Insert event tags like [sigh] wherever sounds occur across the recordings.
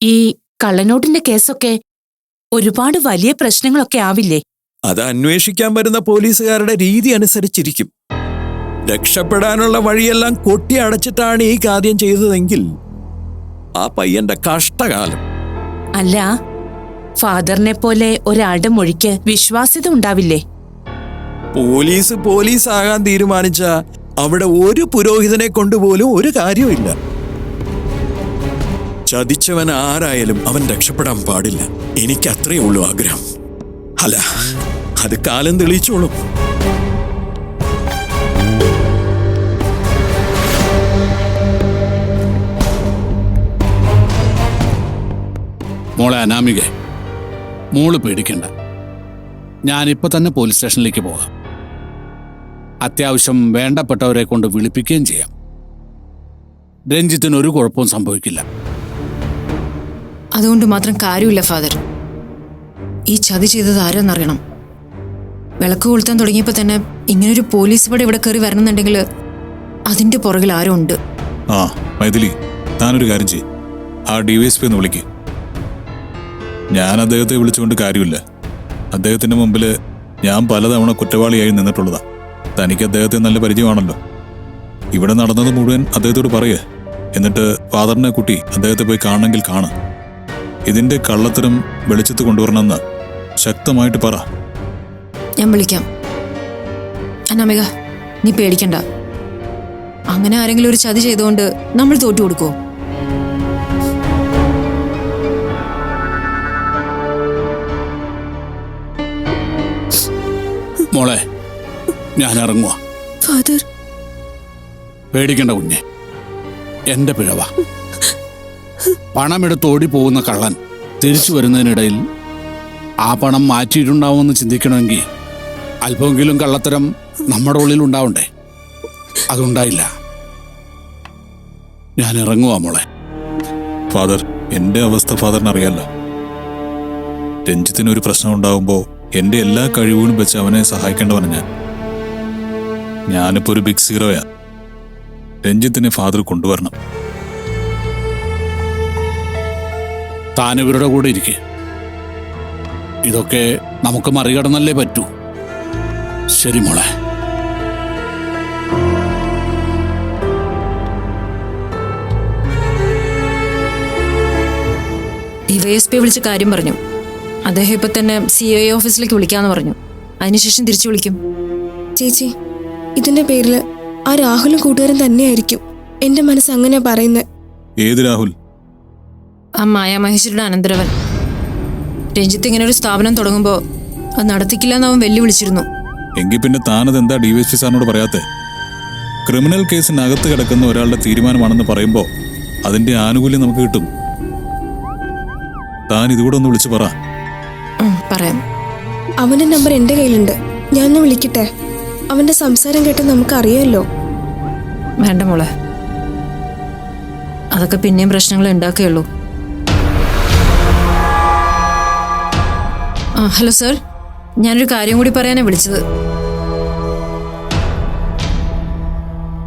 ഈ കള്ളനോട്ടിന്റെ കേസൊക്കെ ഒരുപാട് വലിയ പ്രശ്നങ്ങളൊക്കെ ആവില്ലേ? അത് അന്വേഷിക്കാൻ വരുന്ന പോലീസുകാരുടെ രീതി അനുസരിച്ചിരിക്കും. രക്ഷപ്പെടാനുള്ള വഴിയെല്ലാം കൊട്ടി അടച്ചിട്ടാണ് ഈ കാര്യം ചെയ്തതെങ്കിൽ ആ പയ്യന്റെ കഷ്ടകാലം. അല്ല ഫാദറിനെ പോലെ ഒരാളുടെ മൊഴിക്ക് വിശ്വാസ്യത ഉണ്ടാവില്ലേ? പോലീസ് പോലീസ് ആകാൻ തീരുമാനിച്ച അവിടെ ഒരു പുരോഹിതനെ കൊണ്ടുപോലും ഒരു കാര്യമില്ല ചതിച്ചവൻ ആരായാലും അവൻ രക്ഷപ്പെടാൻ പാടില്ല. എനിക്ക് അത്രയേ ഉള്ളൂ ആഗ്രഹം. അല്ല അത് കാലം തെളിയിച്ചോളും. മോളെ അനാമിക മോൾ പേടിക്കണ്ട. ഞാനിപ്പോൾ തന്നെ പോലീസ് സ്റ്റേഷനിലേക്ക് പോകാം. അത്യാവശ്യം വേണ്ടപ്പെട്ടവരെ കൊണ്ട് വിളിപ്പിക്കുകയും ചെയ്യാം. രഞ്ജിത്തിന് ഒരു കുഴപ്പവും സംഭവിക്കില്ല. അതുകൊണ്ട് മാത്രം കാര്യമില്ല ഫാദർ. ഈ ചതി ചെയ്തത് ആരെന്നറിയണം. വിളക്ക് കൊളുത്താൻ തുടങ്ങിയപ്പോൾ തന്നെ ഇങ്ങനൊരു പോലീസ് പട ഇവിടെ കയറി വരണമെന്നുണ്ടെങ്കിൽ അതിന്റെ പുറകിൽ ആരോ ഉണ്ട്. ആ മൈഥിലി താനൊരു കാര്യം ചെയ്യും. ആ ഡി വൈ എസ് പി ഒന്ന് വിളിക്ക്. ഞാൻ അദ്ദേഹത്തെ വിളിച്ചുകൊണ്ട് കാര്യമില്ല. അദ്ദേഹത്തിന്റെ മുമ്പിൽ ഞാൻ പലതവണ കുറ്റവാളിയായി നിന്നിട്ടുള്ളതാ. തനിക്ക് അദ്ദേഹത്തെ നല്ല പരിചയമാണല്ലോ. ഇവിടെ നടന്നത് മുഴുവൻ അദ്ദേഹത്തോട് പറയേ. എന്നിട്ട് ഫാദറിനെ കുട്ടി അദ്ദേഹത്തെ പോയി കാണണമെങ്കിൽ കാണാം. ഇതിന്റെ കള്ളത്തരം വെളിച്ചത്ത് കൊണ്ടുവരണമെന്ന് ശക്തമായിട്ട് പറ. ഞാൻ വിളിക്കാം. അനാമിക നീ പേടിക്കണ്ട. അങ്ങനെ ആരെങ്കിലും ഒരു ചതി ചെയ്തുകൊണ്ട് നമ്മൾ തോറ്റു കൊടുക്കുമോ മോളെ ഞാൻ ഇറങ്ങുക ഫാദർ. പേടിക്കണ്ട കുഞ്ഞെ. എന്റെ പിഴവ. പണമെടുത്ത് ഓടിപ്പോകുന്ന കള്ളൻ തിരിച്ചു വരുന്നതിനിടയിൽ ആ പണം മാറ്റിയിട്ടുണ്ടാവുമെന്ന് ചിന്തിക്കണമെങ്കിൽ അല്പമെങ്കിലും കള്ളത്തരം നമ്മുടെ ഉള്ളിൽ ഉണ്ടാവണ്ടേ? അതുണ്ടായില്ല. ഞാൻ ഇറങ്ങുവാ മോളെ. ഫാദർ എന്റെ അവസ്ഥ ഫാദറിന് അറിയാലോ രഞ്ജിത്തിന് ഒരു പ്രശ്നം ഉണ്ടാവുമ്പോൾ എന്റെ എല്ലാ കഴിവുകളും വെച്ച് അവനെ സഹായിക്കേണ്ടവനാണ് ഞാൻ. ഞാനിപ്പോ ഒരു ബിഗ് സീറോയാ. രഞ്ജിത്തിനെ ഫാദർ കൊണ്ടുവരണം. താൻ ഇവരുടെ കൂടെ ഇരിക്കെ. ഇതൊക്കെ നമുക്ക് മറികടന്നല്ലേ പറ്റൂ. ശരി മോളെ. ഡിവൈഎസ്പി വിളിച്ച് കാര്യം പറഞ്ഞു. അദ്ദേഹം ഇപ്പൊ തന്നെ സി ഐ ഓഫീസിലേക്ക് വിളിക്കാന്ന് പറഞ്ഞു. അതിനുശേഷം തിരിച്ചു വിളിക്കും. ചേച്ചി ഇതിന്റെ പേരിൽ ആ രാഹുലും കൂട്ടുകാരും തന്നെയായിരിക്കും. എന്റെ മനസ്സ് അങ്ങനെ പറയുന്നത് ഏത് രാഹുൽ? ആ മായാമഹേശ്വരുടെ അനന്തരവൻ. രഞ്ജിത്ത് ഇങ്ങനെ ഒരു സ്ഥാപനം തുടങ്ങുമ്പോൾ അത് നടത്തിക്കില്ല എന്ന് അവൻ വെല്ലുവിളിച്ചിരുന്നു. എങ്കിൽ പിന്നെ താനത് എന്താ ഡി വൈ എസ് പി സാറിനോട് പറയാത്തെ? ക്രിമിനൽ കേസിനകത്ത് കിടക്കുന്ന ഒരാളുടെ തീരുമാനമാണെന്ന് പറയുമ്പോ അതിന്റെ ആനുകൂല്യം നമുക്ക് കിട്ടും. താൻ ഇതുകൂടെ ഒന്ന് വിളിച്ചു പറ. പറയാം. അവന്റെ നമ്പർ എന്റെ കയ്യിലുണ്ട്. ഞാൻ ഒന്ന് വിളിക്കട്ടെ? അവന്റെ സംസാരം കേട്ട് നമുക്ക് അറിയാമല്ലോ വേണ്ട മോളെ. അതൊക്കെ പിന്നെയും പ്രശ്നങ്ങൾ ഉണ്ടാക്കുകയുള്ളൂ. Hello sir. ഞാനൊരു കാര്യം കൂടി പറയാനാണ് വിളിച്ചത്.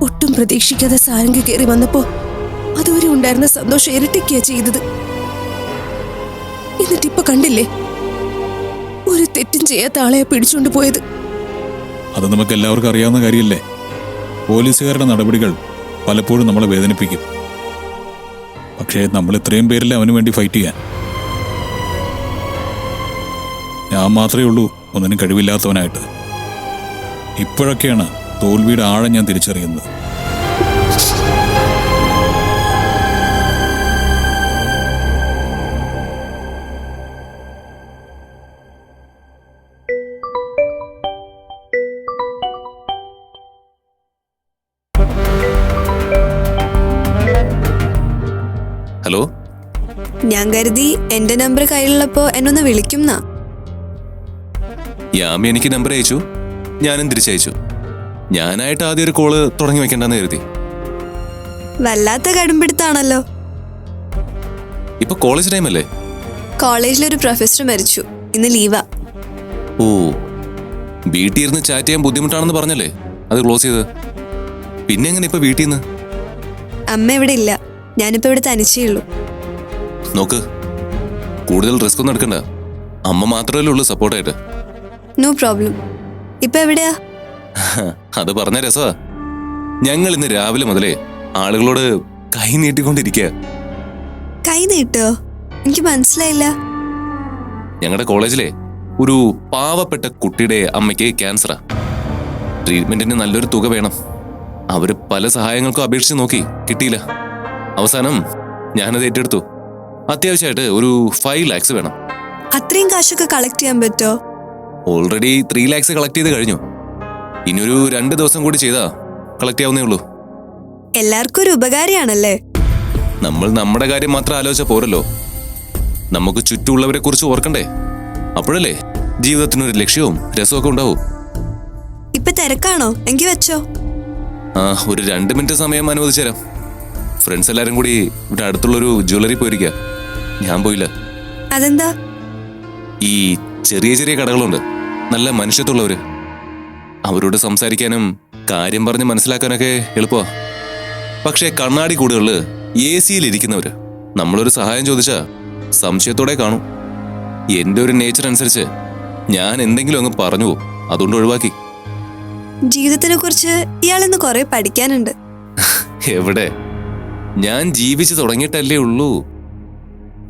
ഒട്ടും പ്രതീക്ഷിക്കാതെ സാരംഗ് കയറി വന്നപ്പോ അതുവരെ ഉണ്ടായിരുന്ന സന്തോഷം ഇരട്ടിക്കുക ചെയ്തത്. എന്നിട്ടിപ്പൊ കണ്ടില്ലേ? ഒരു തെറ്റും ചെയ്യാത്ത ആളെ പിടിച്ചുകൊണ്ട് പോയത്. അത് നമുക്ക് എല്ലാവർക്കും അറിയാവുന്ന കാര്യമല്ലേ പോലീസുകാരുടെ നടപടികൾ പലപ്പോഴും നമ്മളെ വേദനിപ്പിക്കും. പക്ഷേ നമ്മൾ ഇത്രയും പേരിൽ അവന് വേണ്ടി ഫൈറ്റ് ചെയ്യാൻ. ഞാൻ മാത്രമേ ഉള്ളൂ. ഒന്നിനും കഴിവില്ലാത്തവനായിട്ട്. ഇപ്പോഴൊക്കെയാണ് തോൽവിയുടെ ആഴം ഞാൻ തിരിച്ചറിയുന്നത്. ഹലോ? ഞാൻ കരുതി എന്റെ നമ്പർ കയ്യിലുള്ളപ്പോ എന്നൊന്ന് വിളിക്കുന്നാ യാമി എനിക്ക് നമ്പർ അയച്ചു. ഞാനും തിരിച്ചയച്ചു. ഞാനായിട്ട് ആദ്യം ഒരു കോൾ തുടങ്ങി വെക്കണ്ടെന്ന് കരുതി. വല്ലാത്ത കടുംപിടുത്താണല്ലോ. ഇപ്പൊ കോളേജ് ടൈം അല്ലേ? കോളേജിലൊരു പ്രൊഫസർ മരിച്ചു. ഇന്ന് ലീവാ ഓ വീട്ടിൽ ഇരുന്ന് ചാറ്റ് ചെയ്യാൻ ബുദ്ധിമുട്ടാണെന്ന് പറഞ്ഞല്ലേ? അത് ക്ലോസ് ചെയ്ത്. പിന്നെ എങ്ങനെ ഇപ്പൊ വീട്ടിൽ നിന്ന്? അമ്മ ഇവിടെ ഇല്ല. ഞാനിപ്പോ ഇവിടെ തനിച്ചേ ഉള്ളൂ. നോക്ക് കൂടുതൽ റിസ്ക് ഒന്നും എടുക്കണ്ട. അമ്മ മാത്രമല്ലേ ഉള്ളൂ സപ്പോർട്ടായിട്ട് നോ പ്രോബ്ലം ഇപ്പൊ എവിടെയാ? [laughs] അത് പറഞ്ഞ രസമാ ഞങ്ങൾ ഇന്ന് രാവിലെ മുതലേ ആളുകളോട് കൈ നീട്ടിക്കൊണ്ടിരിക്കുക കൈ നീട്ടോ? എനിക്ക് മനസ്സിലായില്ല. ഞങ്ങളുടെ കോളേജിലെ ഒരു പാവപ്പെട്ട കുട്ടിയുടെ അമ്മയ്ക്ക് ക്യാൻസറാ. ട്രീറ്റ്മെന്റിന് നല്ലൊരു തുക വേണം. അവർ പല സഹായങ്ങൾക്കും അപേക്ഷിച്ച് നോക്കി. കിട്ടിയില്ല. അവസാനം ഞാനത് ഏറ്റെടുത്തു. അത്യാവശ്യമായിട്ട് ഒരു ഫൈവ് ലാക്സ് വേണം. അത്രയും കാശൊക്കെ കളക്ട് ചെയ്യാൻ പറ്റോ? ഓൾറെഡി ത്രീ ലാക്സ് കളക്ട് ചെയ്ത് കഴിഞ്ഞു. ഇനിയൊരു രണ്ട് ദിവസം കൂടി ചെയ്താ കളക്ട് ചെയ്യാവുന്നേ ഉള്ളൂ. എല്ലാവർക്കും ഒരു ഉപകാരിയാണല്ലേ? നമ്മൾ നമ്മുടെ കാര്യം മാത്രം ആലോചിച്ച പോരല്ലോ. നമുക്ക് ചുറ്റുമുള്ളവരെ കുറിച്ച് ഓർക്കണ്ടേ? അപ്പോഴല്ലേ ജീവിതത്തിനൊരു ലക്ഷ്യവും രസമൊക്കെ ഉണ്ടാവും. ഇപ്പൊ തിരക്കാണോ? എങ്കി വെച്ചോ. ആ ഒരു രണ്ട് മിനിറ്റ് സമയം അനുവദിച്ചു തരാം. ഫ്രണ്ട്സ് എല്ലാരും കൂടി ഇവിടെ അടുത്തുള്ളൊരു ജ്വല്ലറി പോയിരിക്കാം. ഞാൻ പോയില്ല. അതെന്താ? ഈ ചെറിയ ചെറിയ കടകളുണ്ട്. നല്ല മനുഷ്യത്തുള്ളവര് അവരോട് സംസാരിക്കാനും കാര്യം പറഞ്ഞ് മനസ്സിലാക്കാനൊക്കെ എളുപ്പമാ. പക്ഷേ കണ്ണാടി കൂടുകളിൽ എ സിയിൽ ഇരിക്കുന്നവര് നമ്മളൊരു സഹായം ചോദിച്ചാ സംശയത്തോടെ കാണും. എന്റെ ഒരു നേച്ചർ അനുസരിച്ച് ഞാൻ എന്തെങ്കിലും അങ്ങ് പറഞ്ഞു പോകും. അതുകൊണ്ട് ഒഴിവാക്കി. ജീവിതത്തിനെ കുറിച്ച് ഇയാളിന്ന് കുറെ പഠിക്കാനുണ്ട്. [laughs] എവിടെ? ഞാൻ ജീവിച്ചു തുടങ്ങിയിട്ടല്ലേ ഉള്ളൂ.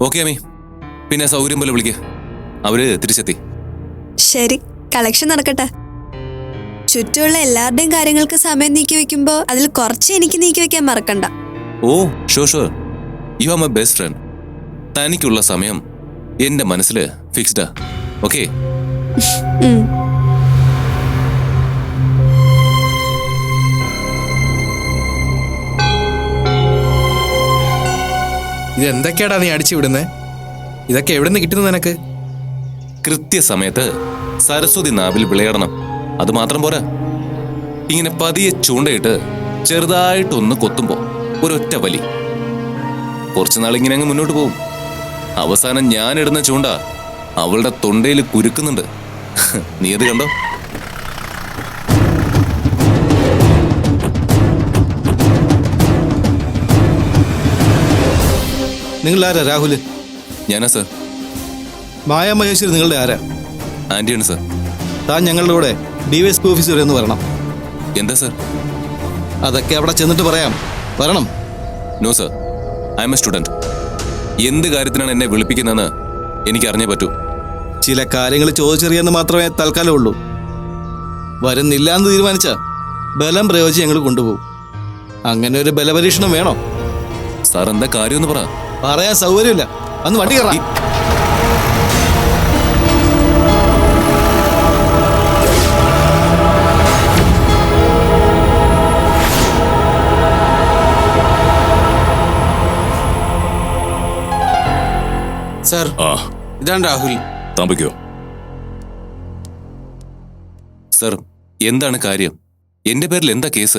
ഓക്കെ അമ്മി പിന്നെ സൗകര്യം പോലെ വിളിക്കുക അവർ തിരിച്ചെത്തി. ശരി കളക്ഷൻ നടക്കട്ടെ. ചുറ്റുമുള്ള എല്ലാവരുടെയും കാര്യങ്ങൾക്ക് സമയം നീക്കി വെക്കുമ്പോ അതിൽ കുറച്ച് എനിക്ക് നീക്കി വെക്കാൻ മറക്കണ്ട. ഓ show show you are my best friend തനിക്കുള്ള സമയം എന്റെ മനസ്സിൽ ഫിക്സ്ഡാ ഓക്കെ ഇതെന്തൊക്കെയാടാ ഇത് എന്തൊക്കെയാടാ നീ അടിച്ചു വിടുന്നേ? ഇതൊക്കെ എവിടെ നിന്ന് കിട്ടുന്നു നിനക്ക്? കൃത്യസമയത്ത് സരസ്വതി നാവിൽ വിളയാടണം. അത് മാത്രം പോരാ. ഇങ്ങനെ പതിയെ ചൂണ്ടയിട്ട് ചെറുതായിട്ടൊന്ന് കൊത്തുമ്പോ ഒരൊറ്റ വലി. കുറച്ചുനാൾ ഇങ്ങനെ അങ്ങ് മുന്നോട്ട് പോകും അവസാനം ഞാൻ ഇടുന്ന ചൂണ്ട അവളുടെ തൊണ്ടയിൽ കുരുക്കുന്നുണ്ട്. നീ അത് കണ്ടോ? നിങ്ങളാരാ രാഹുൽ ഞാനാ സർ. മായ മഹേശ്വരി നിങ്ങളുടെ ആരാ? ആന്റിയാണ് സർ. താൻ ഞങ്ങളുടെ കൂടെ ഡിവൈഎസ്പി ഓഫീസ് വരെ ഒന്ന് വരണം എന്താ സർ? അതൊക്കെ അവിടെ ചെന്നിട്ട് പറയാം. വരണം. No sir. I am a student. എന്ത് കാര്യത്തിനാണ് എന്നെ വിളിപ്പിക്കുന്നതെന്ന് എനിക്ക് അറിഞ്ഞേ പറ്റൂ. ചില കാര്യങ്ങൾ ചോദിച്ചറിയാന്ന് മാത്രമേ തൽക്കാലം ഉള്ളൂ വരുന്നില്ല എന്ന് തീരുമാനിച്ച ബലം പ്രയോഗിച്ച് ഞങ്ങൾ കൊണ്ടുപോകും. അങ്ങനെ ഒരു ബലപരീക്ഷണം വേണോ? സാർ എന്താ കാര്യമെന്ന് പറ. പറയാൻ സൗകര്യമില്ല. അന്ന് വണ്ടി കയറാം. സാർ. ആ. ഇതാണ് രാഹുൽ. താമ്പിക്കോ. സർ എന്താണ് കാര്യം? എന്റെ പേരിൽ എന്താ കേസ്?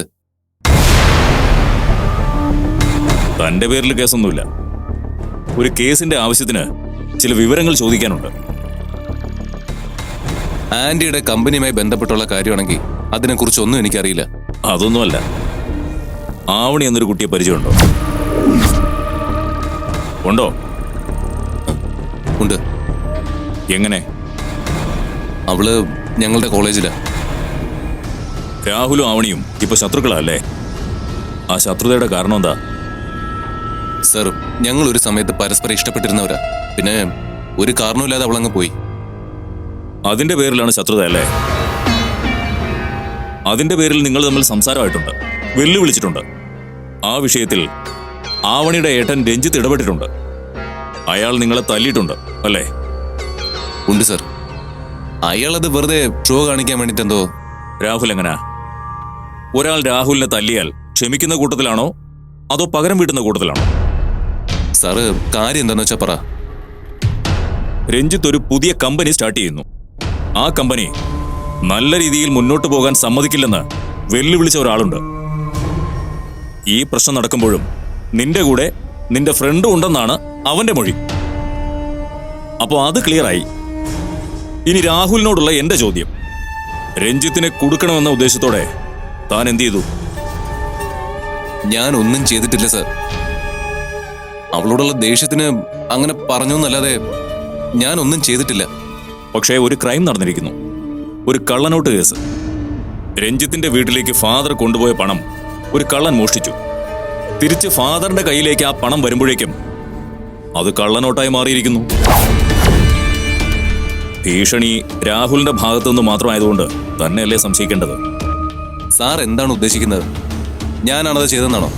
തന്റെ പേരിൽ കേസൊന്നുമില്ല. ഒരു കേസിന്റെ ആവശ്യത്തിന് ചില വിവരങ്ങൾ ചോദിക്കാനുണ്ട്. ആന്റിയുടെ കമ്പനിയുമായി ബന്ധപ്പെട്ടുള്ള കാര്യമാണെങ്കിൽ അതിനെക്കുറിച്ചൊന്നും എനിക്കറിയില്ല. അതൊന്നുമല്ല. ആവണി എന്നൊരു കുട്ടിയെ പരിചയമുണ്ടോ? ഉണ്ടോ? ഉണ്ട്. എങ്ങനെ? അവൾ ഞങ്ങളുടെ കോളേജിലാ. രാഹുലും ആവണിയും ഇപ്പൊ ശത്രുക്കളല്ലേ? ആ ശത്രുതയുടെ കാരണം എന്താ? സർ ഞങ്ങൾ ഒരു സമയത്ത് പരസ്പരം ഇഷ്ടപ്പെട്ടിരുന്നവരാ. പിന്നെ ഒരു കാരണവുമില്ലാതെ അവളങ്ങ് പോയി. അതിന്റെ പേരിലാണ് ശത്രുത അല്ലേ അതിന്റെ പേരിൽ നിങ്ങൾ തമ്മിൽ സംസാരമായിട്ടുണ്ട്. വെല്ലുവിളിച്ചിട്ടുണ്ട്. ആ വിഷയത്തിൽ ആവണിയുടെ ഏട്ടൻ രഞ്ജിത്ത് ഇടപെട്ടിട്ടുണ്ട്. അയാൾ നിങ്ങളെ തല്ലിയിട്ടുണ്ട് അല്ലേ? ഉണ്ട് സർ. അയാളത് വെറുതെ ഷോ കാണിക്കാൻ വേണ്ടിട്ട് എന്തോ രാഹുൽ എങ്ങനാ? ഒരാൾ രാഹുലിനെ തല്ലിയാൽ ക്ഷമിക്കുന്ന കൂട്ടത്തിലാണോ? അതോ പകരം വീട്ടുന്ന കൂട്ടത്തിലാണോ? സാറ് കാര്യം എന്താന്ന് വെച്ചാ പറ. രഞ്ജിത്ത് ഒരു പുതിയ കമ്പനി സ്റ്റാർട്ട് ചെയ്യുന്നു. ആ കമ്പനി നല്ല രീതിയിൽ മുന്നോട്ട് പോകാൻ സമ്മതിക്കില്ലെന്ന് വെല്ലുവിളിച്ച ഒരാളുണ്ട്. ഈ പ്രശ്നം നടക്കുമ്പോഴും നിന്റെ കൂടെ നിന്റെ ഫ്രണ്ടും ഉണ്ടെന്നാണ് അവന്റെ മൊഴി. അപ്പോ അത് ക്ലിയറായി ഇനി രാഹുലിനോടുള്ള എന്റെ ചോദ്യം. രഞ്ജിത്തിനെ കൊടുക്കണമെന്ന ഉദ്ദേശത്തോടെ താൻ എന്ത് ചെയ്തു? ഞാൻ ഒന്നും ചെയ്തിട്ടില്ല സർ. അവളോടുള്ള ദേഷ്യത്തിന് അങ്ങനെ പറഞ്ഞു എന്നല്ലാതെ ഞാൻ ഒന്നും ചെയ്തിട്ടില്ല. പക്ഷേ ഒരു ക്രൈം നടന്നിരിക്കുന്നു. ഒരു കള്ളനോട്ട് കേസ്. രഞ്ജിത്തിന്റെ വീട്ടിലേക്ക് ഫാദർ കൊണ്ടുപോയ പണം ഒരു കള്ളൻ മോഷ്ടിച്ചു. തിരിച്ച് ഫാദറിന്റെ കയ്യിലേക്ക് ആ പണം വരുമ്പോഴേക്കും അത് കള്ളനോട്ടായി മാറിയിരിക്കുന്നു. ഭീഷണി രാഹുലിന്റെ ഭാഗത്തു നിന്ന് മാത്രമായതുകൊണ്ട് തന്നെയല്ലേ സംശയിക്കേണ്ടത്? സാർ എന്താണ് ഉദ്ദേശിക്കുന്നത്? ഞാനാണത് ചെയ്തെന്നാണോ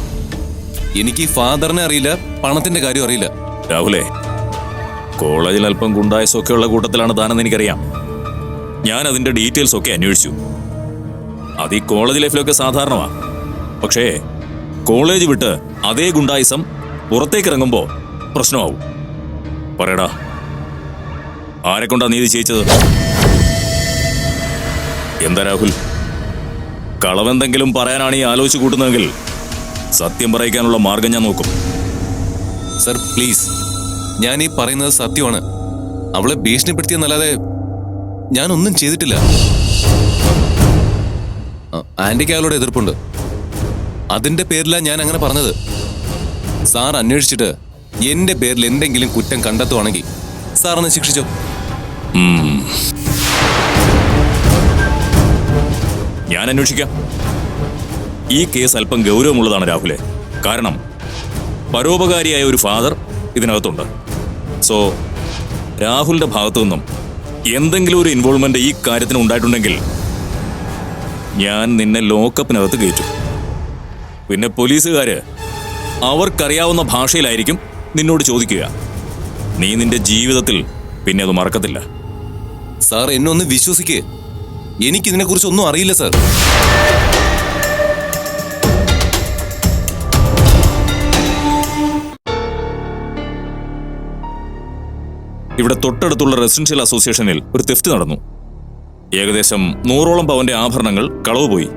എനിക്ക് ഫാദറിനെ അറിയില്ല പണത്തിന്റെ കാര്യം അറിയില്ല. രാഹുലേ കോളേജിൽ അല്പം ഗുണ്ടായസൊക്കെ ഉള്ള കൂട്ടത്തിലാണ് താനെന്ന് എനിക്കറിയാം. ഞാൻ അതിന്റെ ഡീറ്റെയിൽസ് ഒക്കെ അന്വേഷിച്ചു. അത് ഈ കോളേജ് ലൈഫിലൊക്കെ സാധാരണമാണ് പക്ഷേ കോളേജ് വിട്ട് അതേ ഗുണ്ടായിസം പുറത്തേക്ക് ഇറങ്ങുമ്പോ പ്രശ്നമാവും. പറയടാ ആരെ കൊണ്ടാ നീതി ചെയ്യിച്ചത്? എന്താ രാഹുൽ? കളവെന്തെങ്കിലും പറയാനാണ് ഈ ആലോചിച്ച് കൂട്ടുന്നതെങ്കിൽ സത്യം പറയിക്കാനുള്ള മാർഗം ഞാൻ നോക്കും. Sir please. ഞാൻ ഈ പറയുന്നത് സത്യമാണ്. അവളെ ഭീഷണിപ്പെടുത്തിയെന്നല്ലാതെ ഞാനൊന്നും ചെയ്തിട്ടില്ല. ആന്റിക്ക് അയാളോട് എതിർപ്പുണ്ട്. അതിന്റെ പേരിലാണ് ഞാൻ അങ്ങനെ പറഞ്ഞത്. സാർ അന്വേഷിച്ചിട്ട് എന്റെ പേരിൽ എന്തെങ്കിലും കുറ്റം കണ്ടെത്തുവാണെങ്കിൽ ഒന്ന് ശിക്ഷിച്ചോ. ഞാൻ അന്വേഷിക്കാം. ഈ കേസ് അല്പം ഗൗരവമുള്ളതാണ് രാഹുലെ. കാരണം പരോപകാരിയായ ഒരു ഫാദർ ഇതിനകത്തുണ്ട്. സോ രാഹുലിന്റെ ഭാഗത്തു നിന്നും എന്തെങ്കിലും ഒരു ഇൻവോൾവ്മെന്റ് ഈ കാര്യത്തിന് ഉണ്ടായിട്ടുണ്ടെങ്കിൽ ഞാൻ നിന്നെ ലോക്കപ്പിനകത്ത് കയറ്റും. പിന്നെ പോലീസുകാര് അവർക്കറിയാവുന്ന ഭാഷയിലായിരിക്കും നിന്നോട് ചോദിക്കുക. നീ നിന്റെ ജീവിതത്തിൽ പിന്നെ അത് മറക്കത്തില്ല. സാർ എന്നെ ഒന്ന് വിശ്വസിക്കേ. കുറിച്ച് ഒന്നും അറിയില്ല സാർ. ഇവിടെ തൊട്ടടുത്തുള്ള റെസിഡൻഷ്യൽ അസോസിയേഷനിൽ ഒരു തെഫ്റ്റ് നടന്നു. ഏകദേശം നൂറോളം പവന്റെ ആഭരണങ്ങൾ കളവ് പോയി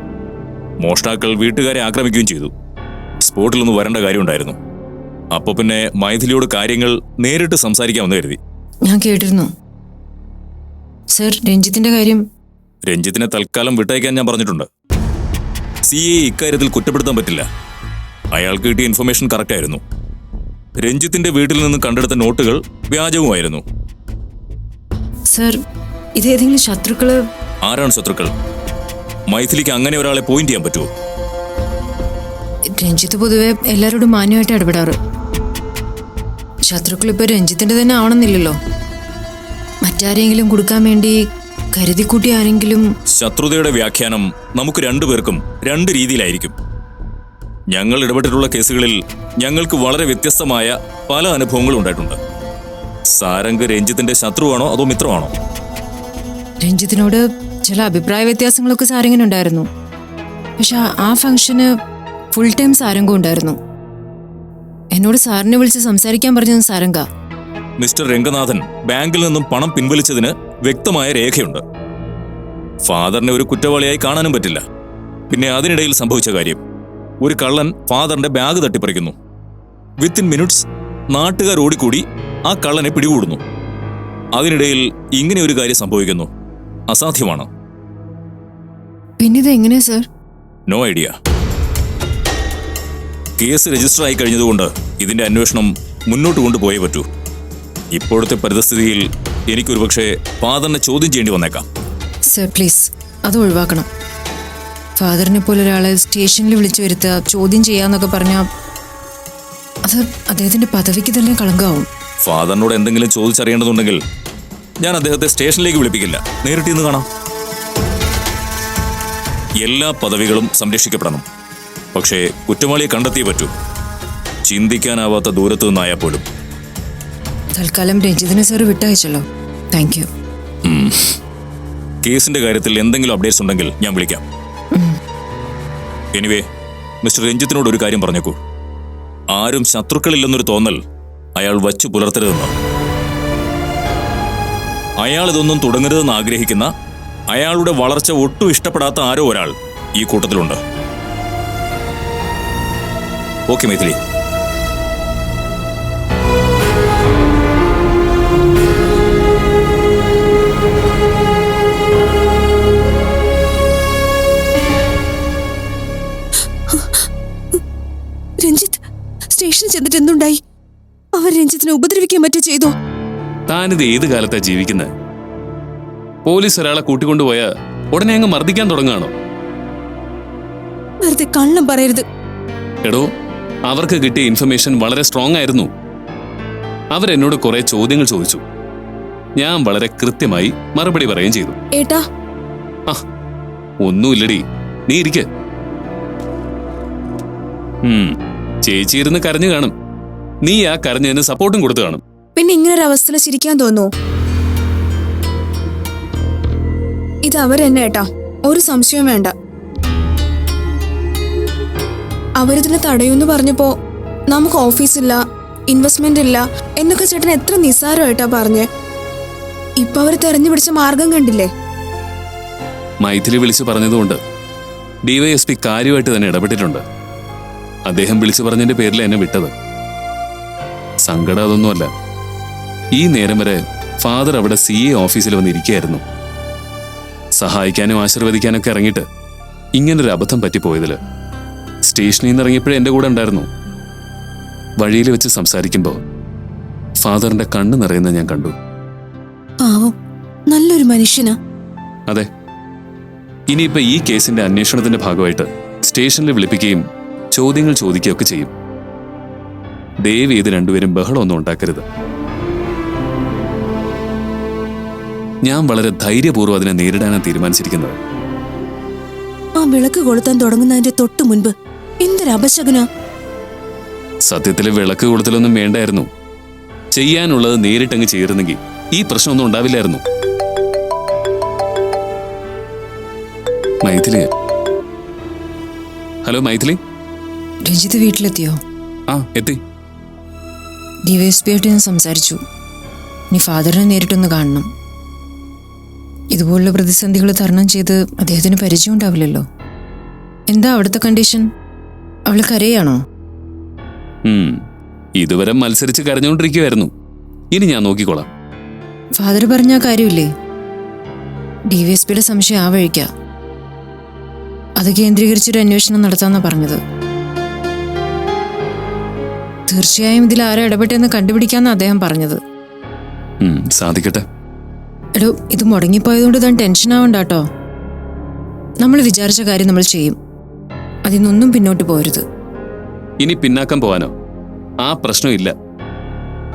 മോഷ്ടാക്കൾ വീട്ടുകാരെ ആക്രമിക്കുകയും ചെയ്തു. സ്പോട്ടിലൊന്ന് വരേണ്ട കാര്യമുണ്ടായിരുന്നു. അപ്പൊ പിന്നെ മൈഥിലിയോട് കാര്യങ്ങൾ നേരിട്ട് സംസാരിക്കാമെന്ന് കരുതി. ഞാൻ കേട്ടിരുന്നു. സർ രഞ്ജിത്തിന്റെ കാര്യം രഞ്ജിത്തിനെ തൽക്കാലം വിട്ടയക്കാൻ ഞാൻ പറഞ്ഞിട്ടുണ്ട്. സി എ ഇക്കാര്യത്തിൽ കുറ്റപ്പെടുത്താൻ പറ്റില്ല. അയാൾക്ക് കിട്ടിയ ഇൻഫർമേഷൻ കറക്റ്റ് ആയിരുന്നു. രഞ്ജിത്തിന്റെ വീട്ടിൽ നിന്ന് കണ്ടെടുത്ത നോട്ടുകൾ വ്യാജവുമായിരുന്നു. സർ ഇതേതെങ്കിലും ശത്രുക്കൾ ആരാണ് ശത്രുക്കൾ? മൈഥിലിക്ക് അങ്ങനെ ഒരാളെ പോയിന്റ് ചെയ്യാൻ പറ്റുമോ രഞ്ജിത്ത് പൊതുവെ എല്ലാരോടും മാന്യമായിട്ട് ഇടപെടാറ്. ശത്രുക്കൾ ഇപ്പൊ രഞ്ജിത്തിന്റെ തന്നെ ആവണമെന്നില്ലല്ലോ. മറ്റാരെങ്കിലും കൊടുക്കാൻ വേണ്ടി കരുതിക്കൂട്ടി ആരെങ്കിലും ശത്രുതയുടെ വ്യാഖ്യാനം നമുക്ക് രണ്ടുപേർക്കും രണ്ട് രീതിയിലായിരിക്കും. ഞങ്ങൾ ഇടപെട്ടിട്ടുള്ള കേസുകളിൽ ഞങ്ങൾക്ക് വളരെ വ്യത്യസ്തമായ പല അനുഭവങ്ങളും ഉണ്ടായിട്ടുണ്ട്. സാരംഗ് രഞ്ജിത്തിന്റെ ശത്രുവാണോ അതോ മിത്രമാണോ? രഞ്ജിത്തിനോട് ചില അഭിപ്രായ വ്യത്യാസങ്ങളൊക്കെ സാരംഗിന് ഉണ്ടായിരുന്നു. പക്ഷെ ആ ഫംഗ്ഷന് ഫുൾ ടൈം സാരംഗം ഉണ്ടായിരുന്നു. എന്നോട് സാറിനെ വിളിച്ച് സംസാരിക്കാൻ പറഞ്ഞത് സാരംഗ. മിസ്റ്റർ രംഗനാഥൻ ബാങ്കിൽ നിന്നും പണം പിൻവലിച്ചതിന് വ്യക്തമായ രേഖയുണ്ട്. ഫാദറിനെ ഒരു കുറ്റവാളിയായി കാണാനും പറ്റില്ല. പിന്നെ അതിനിടയിൽ സംഭവിച്ച കാര്യം. ഒരു കള്ളൻ ഫാദറിന്റെ ബാഗ് തട്ടിപ്പറിക്കുന്നു. വിത്തിൻ മിനിറ്റ്സ് നാട്ടുകാർ ഓടിക്കൂടി ആ കള്ളനെ പിടികൂടുന്നു. അതിനിടയിൽ ഇങ്ങനെ ഒരു കാര്യം സംഭവിക്കുന്നു. അസാധ്യമാണ്? പിന്നെ ഇത് എങ്ങനെയാ sir? No idea. Case register ആയി കഴിഞ്ഞതുകൊണ്ട് ഇതിന്റെ അന്വേഷണം മുന്നോട്ട് കൊണ്ടുപോയേ പറ്റൂ. ഇപ്പോഴത്തെ പരിതസ്ഥിതിയിൽ എനിക്കൊരു പക്ഷേ ഫാദറിനെ ചോദ്യം ചെയ്യേണ്ടി വന്നേക്കാം. സർ പ്ലീസ് അത് ഒഴിവാക്കണം. ഫാദറിനെ പോലെ ഒരാളെ സ്റ്റേഷനിൽ വിളിച്ചു വരുത്തുക ചോദ്യം ചെയ്യാന്നൊക്കെ പറഞ്ഞാൽ അത് അദ്ദേഹത്തിന്റെ പദവിക്ക് തന്നെ കളങ്കാവും. ഫാദറിനോട് എന്തെങ്കിലും ചോദിച്ചറിയേണ്ടതുണ്ടെങ്കിൽ ഞാൻ അദ്ദേഹത്തെ സ്റ്റേഷനിലേക്ക് വിളിപ്പിക്കില്ല. നേരിട്ട് ഇന്ന് കാണാം. എല്ലാ പദവികളും സംരക്ഷിക്കപ്പെടണം. പക്ഷേ കുറ്റവാളിയെ കണ്ടെത്തിയേ പറ്റൂ. ചിന്തിക്കാനാവാത്ത ദൂരത്തു നിന്നായാൽ പോലും. തൽക്കാലം രഞ്ജിതിനെ സാർ വിട്ടയച്ചല്ലോ. താങ്ക് യു കേസിന്റെ കാര്യത്തിൽ എന്തെങ്കിലും അപ്ഡേറ്റ്സ് ഉണ്ടെങ്കിൽ ഞാൻ വിളിക്കാം. എനിവേ മിസ്റ്റർ രഞ്ജിത്തിനോട് ഒരു കാര്യം പറഞ്ഞേക്കൂ. ആരും ശത്രുക്കളില്ലെന്നൊരു തോന്നൽ അയാൾ വച്ചു പുലർത്തരുതെന്ന്? അയാൾ ഇതൊന്നും തുടങ്ങരുതെന്ന് ആഗ്രഹിക്കുന്ന അയാളുടെ വളർച്ച ഒട്ടും ഇഷ്ടപ്പെടാത്ത ആരോ ഒരാൾ ഈ കൂട്ടത്തിലുണ്ട്. ഓക്കെ മൈഥിലി. രഞ്ജിത്ത് സ്റ്റേഷനിൽ ചെന്നിട്ട് എന്തുണ്ടായി? രഞ്ജിത്തിനെ ഉപദ്രവിക്കാൻ മറ്റോ ചെയ്തോ? താനിത് ഏത് കാലത്താ ജീവിക്കുന്നത് പോലീസ് ഒരാളെ കൂട്ടിക്കൊണ്ടുപോയ ഉടനെ അങ്ങ് മർദ്ദിക്കാൻ തുടങ്ങുകയാണോ. വെറുതെ കള്ളം പറയരുത്. എടോ അവർക്ക് കിട്ടിയ ഇൻഫർമേഷൻ വളരെ സ്ട്രോങ് ആയിരുന്നു. അവരെന്നോട് കുറെ ചോദ്യങ്ങൾ ചോദിച്ചു. ഞാൻ വളരെ കൃത്യമായി മറുപടി പറയുകയും ചെയ്തു. ഏട്ടാ. ആ ഒന്നുമില്ലടി നീ ഇരിക്ക. ചേച്ചിയിരുന്ന് ചേച്ചി ഇരുന്ന് കരഞ്ഞു കാണും. നീ ആ കരഞ്ഞതിന് സപ്പോർട്ടും കൊടുത്തു കാണും. പിന്നെ ഇങ്ങനൊരു അവസ്ഥയിൽ ചിരിക്കാൻ തോന്നുമോ ഇത് അവരെന്നെ ഏട്ടാ. ഒരു സംശയം വേണ്ട. അവരിതിനെ തടയൂന്ന് പറഞ്ഞപ്പോ നമുക്ക് ഓഫീസില്ല ഇൻവെസ്റ്റ്മെന്റ് ഇല്ല എന്നൊക്കെ ചേട്ടൻ എത്ര നിസ്സാരമായിട്ടാ പറഞ്ഞേ. ഇപ്പൊ അവർ തെരഞ്ഞു പിടിച്ച മാർഗം കണ്ടില്ലേ? മൈഥിലി വിളിച്ചു പറഞ്ഞതുകൊണ്ട് ഡിവൈഎസ്പി കാര്യമായിട്ട് തന്നെ ഇടപെട്ടിട്ടുണ്ട്. അദ്ദേഹം വിളിച്ചു പറഞ്ഞതിന്റെ പേരിൽ എന്നെ വിട്ടത്. സങ്കടം അതൊന്നുമല്ല. ഈ നേരം വരെ ഫാദർ അവിടെ സി എ ഓഫീസിൽ വന്നിരിക്കുകയായിരുന്നു. സഹായിക്കാനും ആശീർവദിക്കാനൊക്കെ ഇറങ്ങിയിട്ട് ഇങ്ങനൊരു അബദ്ധം പറ്റിപ്പോയതിൽ സ്റ്റേഷനിൽ നിന്ന് ഇറങ്ങിയപ്പോഴേ എന്റെ കൂടെ ഉണ്ടായിരുന്നു. വഴിയിൽ വെച്ച് സംസാരിക്കുമ്പോൾ ഫാദറിന്റെ കണ്ണ് നിറയുന്നത് ഞാൻ കണ്ടു. പാവം നല്ലൊരു മനുഷ്യനാ. അതെ. ഇനിയിപ്പോ ഈ കേസിന്റെ അന്വേഷണത്തിന്റെ ഭാഗമായിട്ട് സ്റ്റേഷനിൽ വിളിപ്പിക്കുകയും ചോദ്യങ്ങൾ ചോദിക്കുകയൊക്കെ ചെയ്യും. ദയവ് ചെയ്ത് രണ്ടുപേരും ബഹളമൊന്നും ഉണ്ടാക്കരുത്. ഞാൻ വളരെ ധൈര്യപൂർവം അതിനെ നേരിടാനാണ് തീരുമാനിച്ചിരിക്കുന്നത്. ആ വിളക്ക് കൊളുത്താൻ തുടങ്ങുന്നതിന്റെ തൊട്ടു മുൻപ് എന്തൊരു അപശകുന? സത്യത്തിൽ വിളക്ക് കൊളുത്തലൊന്നും വേണ്ടായിരുന്നു. ചെയ്യാനുള്ളത് നേരിട്ടങ്ങ് ചെയ്തിരുന്നെങ്കിൽ ഈ പ്രശ്നമൊന്നും ഉണ്ടാവില്ലായിരുന്നു. മൈഥിലി. ഹലോ മൈഥിലി. രഞ്ജിത്ത് വീട്ടിലെത്തിയോ? ആ എത്തി. ഡിവൈഎസ്പിയായിട്ട് ഞാൻ സംസാരിച്ചു. നീ ഫാദറിനെ നേരിട്ടൊന്ന് കാണണം. ഇതുപോലുള്ള പ്രതിസന്ധികൾ തരണം ചെയ്ത് അദ്ദേഹത്തിന് പരിചയം ഉണ്ടാവില്ലല്ലോ. എന്താ അവിടുത്തെ കണ്ടീഷൻ അവൾ കരയാണോ. ഇതുവരെ മത്സരിച്ച് കരഞ്ഞുകൊണ്ടിരിക്കുവായിരുന്നു ഇനി ഞാൻ നോക്കിക്കോളാം. ഫാദർ പറഞ്ഞ കാര്യമില്ലേ? പിയുടെ സംശയം ആ വഴിക്ക. അത് കേന്ദ്രീകരിച്ചൊരു അന്വേഷണം നടത്താന്നാ പറഞ്ഞത്. തീർച്ചയായും ഇതിൽ ആരാ ഇടപെട്ടെന്ന് കണ്ടുപിടിക്കാന്നാ അദ്ദേഹം പറഞ്ഞത്. സാധിക്കട്ടെ. എടോ ഇത് മുടങ്ങിപ്പോയതുകൊണ്ട് താൻ ടെൻഷൻ ആവണ്ട കേട്ടോ നമ്മൾ വിചാരിച്ച കാര്യം നമ്മൾ ചെയ്യും. അതിനൊന്നും പിന്നോട്ട് പോരുത്. ഇനി പിന്നാക്കം പോവാനോ? ആ പ്രശ്നമില്ല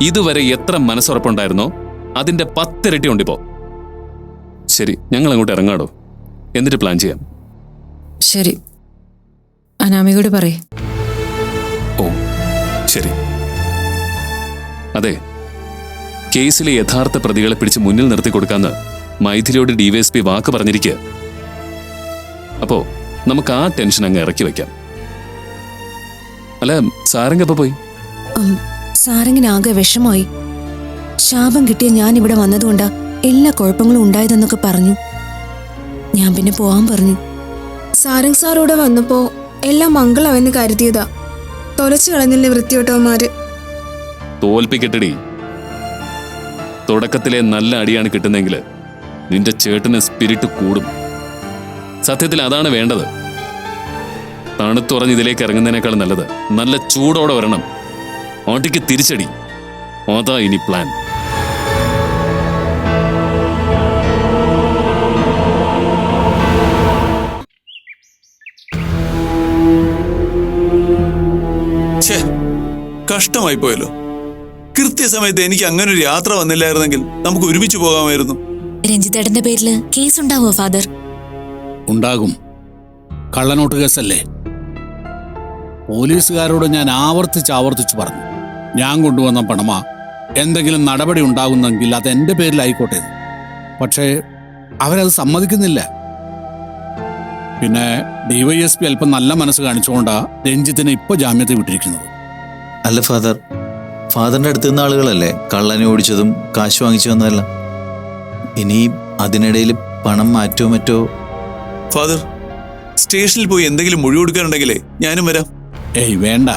ഇതുവരെ എത്ര മനസ്സുറപ്പുണ്ടായിരുന്നോ? അതിന്റെ പത്തിരട്ടി ഉണ്ടിപ്പോ ശരി ഞങ്ങൾ അങ്ങോട്ട് ഇറങ്ങാടോ. എന്നിട്ട് പ്ലാൻ ചെയ്യാം. ശരി. അനാമികയോട് പറയേ. ഓ ശരി. അതെ കേസിലെ യഥാർത്ഥ പ്രതികളെ പിടിച്ച് മുന്നിൽ നിർത്തി കൊടുക്കാന്ന് മൈഥിലിയോട് ഡിവൈഎസ്പി വാക്ക് പറഞ്ഞിരിക്കുക അപ്പോ നമുക്ക് ആ ടെൻഷൻ അങ്ങ് ഇറക്കി വെക്കാം. അല്ല സാരംഗപ്പ പോയി? സാരംഗിന് ആകെ വിഷമായി ശാപം കിട്ടിയ ഞാൻ ഇവിടെ വന്നതുകൊണ്ടാ എല്ലാ കുഴപ്പങ്ങളും ഉണ്ടായതെന്നൊക്കെ പറഞ്ഞു. ഞാൻ പിന്നെ പോവാൻ പറഞ്ഞു. സാരംഗ് സാറോടെ വന്നപ്പോ എല്ലാം മംഗളമെന്ന് കരുതിയതാ. തൊലച്ചു കളഞ്ഞില്ലേ വൃത്തിയോട്ടവന്മാര് തോൽപ്പിക്കട്ടടി. തുടക്കത്തിലെ നല്ല അടിയാണ് കിട്ടുന്നെങ്കിൽ നിന്റെ ചേട്ടന് സ്പിരിറ്റ് കൂടും. സത്യത്തിൽ അതാണ് വേണ്ടത്. തണുത്തുറഞ്ഞ് ഇതിലേക്ക് ഇറങ്ങുന്നതിനേക്കാൾ നല്ലത്. നല്ല ചൂടോടെ വരണം. ഓട്ടിക്ക് തിരിച്ചടി. അതാ ഇനി പ്ലാൻ കഷ്ടമായി പോയല്ലോ കൃത്യസമയത്ത് എനിക്ക് അങ്ങനെ ഒരു യാത്ര വന്നില്ലായിരുന്നെങ്കിൽ നമുക്ക് ഒരുമിച്ച് പോകാമായിരുന്നു. രഞ്ജിത്തേട്ടന്റെ പേരിൽ കേസ് ഉണ്ടാവോ ഫാദർ? ഉണ്ടാകും. കള്ളനോട്ട് കേസല്ലേ? പോലീസുകാരോട് ഞാൻ ആവർത്തിച്ച് ആവർത്തിച്ച് പറഞ്ഞു. ഞാൻ കൊണ്ടുവന്ന പണമാ എന്തെങ്കിലും നടപടി ഉണ്ടാകുന്നെങ്കിൽ അത് എന്റെ പേരിലായിക്കോട്ടെ. പക്ഷേ അവരത് സമ്മതിക്കുന്നില്ല. പിന്നെ ഡിവൈഎസ്പി അല്പം നല്ല മനസ്സ് കാണിച്ചുകൊണ്ടാ രഞ്ജിത്തിനെ ഇപ്പോൾ ജാമ്യത്തിൽ വിട്ടിരിക്കുന്നത്. അല്ല ഫാദർ. ഫാദറിന്റെ അടുത്ത് നിന്ന ആളുകളല്ലേ? കള്ളനെ ഓടിച്ചതും കാശ് വാങ്ങിച്ചു വന്നതല്ല ഇനി അതിനിടയിൽ പണം മാറ്റോ മറ്റോ? ഫാദർ സ്റ്റേഷനിൽ പോയി എന്തെങ്കിലും മൊഴി കൊടുക്കാനുണ്ടെങ്കിലേ ഞാനും വരാം. ഏയ് വേണ്ട.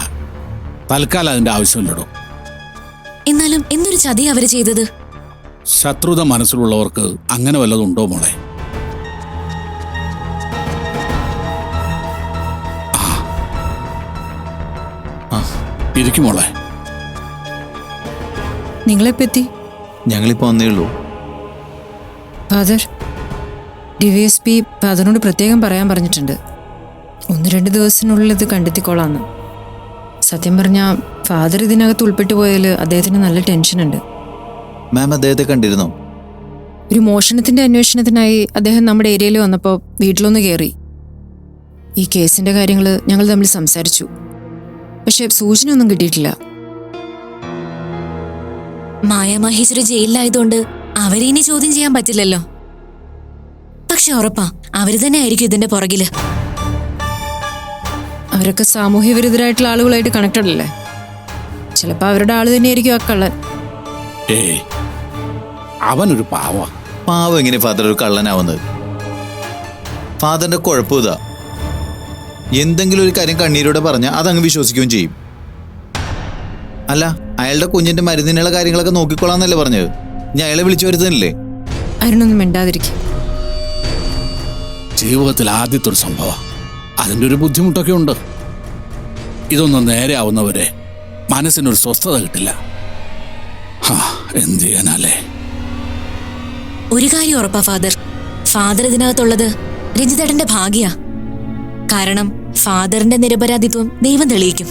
തൽക്കാലം അതിന്റെ ആവശ്യമില്ലടോ. എന്നാലും എന്തൊരു ചതി അവർ ചെയ്തത്? ശത്രുത മനസ്സിലുള്ളവർക്ക് അങ്ങനെ വല്ലതുണ്ടോ മോളെ? ഇരിക്കും മോളെ. നിങ്ങളെപ്പറ്റി? ഞങ്ങളിപ്പോൾ വന്നേ ഉള്ളൂ. Father D V S P ഫാദറിനോട് പ്രത്യേകം പറയാൻ പറഞ്ഞിട്ടുണ്ട്. ഒന്ന് രണ്ട് ദിവസത്തിനുള്ളിൽ ഇത് കണ്ടെത്തിക്കോളാന്ന്. സത്യം പറഞ്ഞാൽ ഫാദർ ഇതിനകത്ത് ഉൾപ്പെട്ടു പോയാൽ അദ്ദേഹത്തിന് നല്ല ടെൻഷൻ ഉണ്ട് മാം അദ്ദേഹത്തെ കണ്ടിരുന്നോ? ഒരു മോഷണത്തിന്റെ അന്വേഷണത്തിനായി അദ്ദേഹം നമ്മുടെ ഏരിയയിൽ വന്നപ്പോൾ വീട്ടിലൊന്ന് കയറി ഈ കേസിന്റെ കാര്യങ്ങൾ ഞങ്ങൾ തമ്മിൽ സംസാരിച്ചു. പക്ഷെ സൂചന ഒന്നും കിട്ടിയിട്ടില്ല. മായാമഹേശ്വരി ജയിലിലായതുകൊണ്ട് അവരെ ഇനി ചോദ്യം ചെയ്യാൻ പറ്റില്ലല്ലോ. പക്ഷെ ഉറപ്പാ അവർ തന്നെ ആയിരിക്കും ഇതിന്റെ പുറകിൽ. അവരൊക്കെ സാമൂഹ്യ വിരുദ്ധരായിട്ടുള്ള ആളുകളായിട്ട് കണക്റ്റഡ് അല്ലേ? ചിലപ്പോ അവരുടെ ആൾ തന്നെയായിരിക്കും ആ കള്ളൻ. ഏയ് അവനൊരു പാവ. പാവം എങ്ങനെ ഫാദർ ഒരു കള്ളനാവുന്നത്? ഫാദറിന്റെ കുഴപ്പം ഇതാ. എന്തെങ്കിലും ഒരു കാര്യം കണ്ണീരോടെ പറഞ്ഞാൽ അതങ്ങ് വിശ്വസിക്കുകയും ചെയ്യും. അല്ല അയാളുടെ കുഞ്ഞിന്റെ മരുന്നിനുള്ള കാര്യങ്ങളൊക്കെ നോക്കിക്കൊള്ളാന്നല്ലേ പറഞ്ഞത്. ഞാൻ അയാളെ വിളിച്ചു വരുത്തുന്നില്ലേ? അരുണൊന്നും മിണ്ടാതിരിക്കും. ജീവിതത്തിൽ ആദ്യത്തെ ഒരു സംഭവം. അതിന്റെ ഒരു ബുദ്ധിമുട്ടൊക്കെ ഉണ്ട്. ഇതൊന്നും നേരെ ആവുന്നവരെ മനസ്സിനൊരു സ്വസ്ഥത കിട്ടില്ല. ഹാ എന്ത് ചെയ്യാനല്ലേ ഒരു കാര്യം ഉറപ്പാ ഫാദർ. ഫാദർ ഇതിനകത്തുള്ളത് രഞ്ജിതടന്റെ ഭാഗ്യ. കാരണം ഫാദറിന്റെ നിരപരാധിത്വം ദൈവം തെളിയിക്കും.